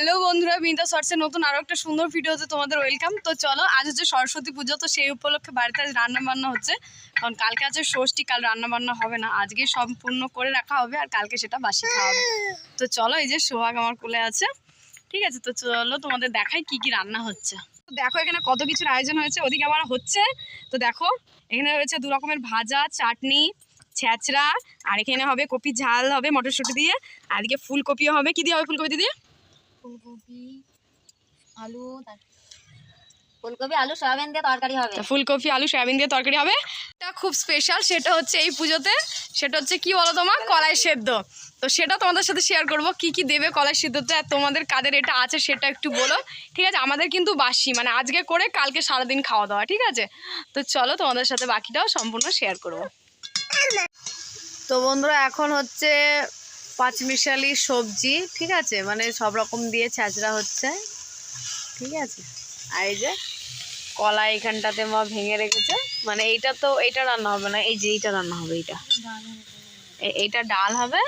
Hello বন্ধুরা, বিনিতা শর্টসের নতুন আরও একটা সুন্দর ভিডিওতে তোমাদের ওয়েলকাম তো চলো, আজ হচ্ছে সরস্বতী পুজো, তো সেই উপলক্ষে বাড়িতে আজ রান্না বান্না হচ্ছে। কারণ কালকে আছে ষষ্ঠী, কাল রান্না বান্না হবে না। আজকে সম্পূর্ণ করে রাখা হবে আর কালকে সেটা বাসি খাওয়া হবে। তো চলো, এই যে সোহাগ আমার কোলে আছে। ঠিক আছে, তো চলো তোমাদের দেখাই কি কি রান্না হচ্ছে। তো দেখো, এখানে কত কিছুর আয়োজন হয়েছে, ওদিকে আবার হচ্ছে। তো দেখো, এখানে রয়েছে দু রকমের ভাজা, চাটনি ছ্যাঁচড়া আর এখানে হবে কপি ঝাল, হবে মটরশুঁটি দিয়ে। আর এদিকে ফুলকপিও হবে। কি দিয়ে হবে ফুলকপি দিদি? ফুলকপি আলু ফুলকপি আলু সয়াবিন দিয়ে তরকারি হবে। ফুলকপি আলু সয়াবিন দিয়ে তরকারি হবে? এটা খুব স্পেশাল সেটা হচ্ছে এই পুজোতে। সেটা হচ্ছে কি বলো তোমার কলাই সেদ্ধ। তো সেটা তোমাদের সাথে শেয়ার করব কি কি দেবে কলাই সেদ্ধতে আর তোমাদের কাদের এটা আছে সেটা একটু বলো। ঠিক আছে আমাদের কিন্তু বাসি মানে আজকে করে কালকে সারাদিন খাওয়া দাওয়া ঠিক আছে? তো চলো তোমাদের সাথে বাকিটাও সম্পূর্ণ শেয়ার করব। তো বন্ধুরা এখন হচ্ছে পাঁচমিশালি সবজি, ঠিক আছে? মানে সব রকম দিয়ে ছ্যাঁচড়া হচ্ছে। ঠিক আছে? আর এই যে কলা এখানটাতে মা ভেঙে রেখেছে। মানে এইটা তো, এইটা রান্না হবে না, এই যে এইটা রান্না হবে, এইটা। এইটা ডাল হবে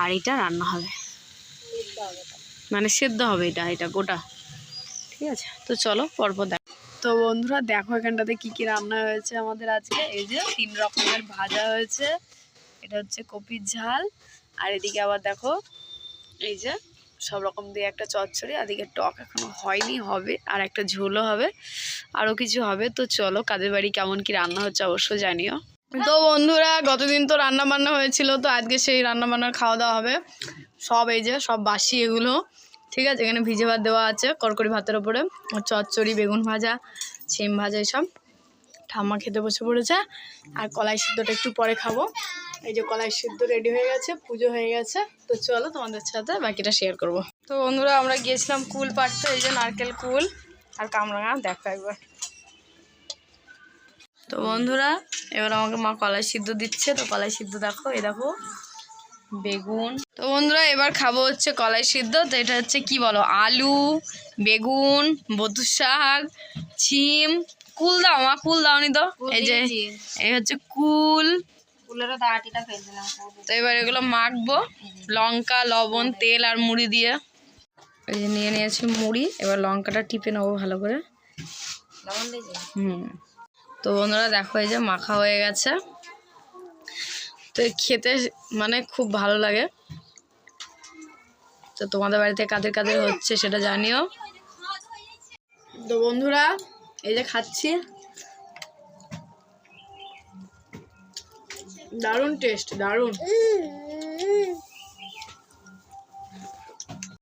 আর এইটা রান্না হবে। মানে সেদ্ধ হবে এটা এটা গোটা। ঠিক আছে? তো চলো পরপর দেখ তো বন্ধুরা, দেখো এখানটাতে কি কি রান্না হয়েছে আমাদের আজকে। এই যে তিন রকমের ভাজা হয়েছে। এটা হচ্ছে কপির ঝাল আর এদিকে আবার দেখো, এই যে সব রকম দিয়ে একটা চচ্চড়ি এদিকে টক এখনও হয়নি, হবে, আর একটা ঝোলও হবে আরও কিছু হবে। তো চলো, কাদের বাড়ি কেমন কি রান্না হচ্ছে অবশ্যই জানিও। তো বন্ধুরা, গতদিন তো রান্না বান্না হয়েছিল, তো আজকে সেই রান্না বান্নার খাওয়া দাওয়া হবে। সব এই যে, সব বাসি এগুলো, ঠিক আছে? এখানে ভিজে ভাত দেওয়া আছে করকরি ভাতের ওপরে চচ্চড়ি, বেগুন ভাজা সিম ভাজা, এসব। ঠাম্মা খেতে বসে পড়েছে। আর কলাই সিদ্ধটা একটু পরে খাব। এই যে কলাই সিদ্ধ রেডি হয়ে গেছে, পুজো হয়ে গেছে। তো চলো তোমাদের সাথে বাকিটা শেয়ার করব। তো বন্ধুরা, আমরা গিয়েছিলাম কুল পাড়তে, এই যে নারকেল কুল আর কামরাঙা। দেখো একবার। তো বন্ধুরা, এবার আমাকে মা কলাই সিদ্ধ দিচ্ছে। তো কলাই সিদ্ধ দেখো, এই দেখো, বেগুন। তো বন্ধুরা, এবার খাব হচ্ছে কলাই সিদ্ধ। তো এটা হচ্ছে কি বলো? আলু, বেগুন বধু শাক, ছিম কুল দাও মা কুল দাওনি তো। এই যে এই হচ্ছে কুল। তো এবার এগুলো মাখবো লঙ্কা লবণ তেল আর মুড়ি দিয়ে। এই যে নিয়ে নিয়েছি মুড়ি এবার লঙ্কাটা টিপে নেব ভালো করে। হুম। তো বন্ধুরা দেখো এই যে মাখা হয়ে গেছে। তো খেতে মানে খুব ভালো লাগে। তো তোমাদের বাড়িতে কাদের কাদের হচ্ছে সেটা জানিও। তো বন্ধুরা এই যে খাচ্ছি। দারুণ টেস্ট দারুণ।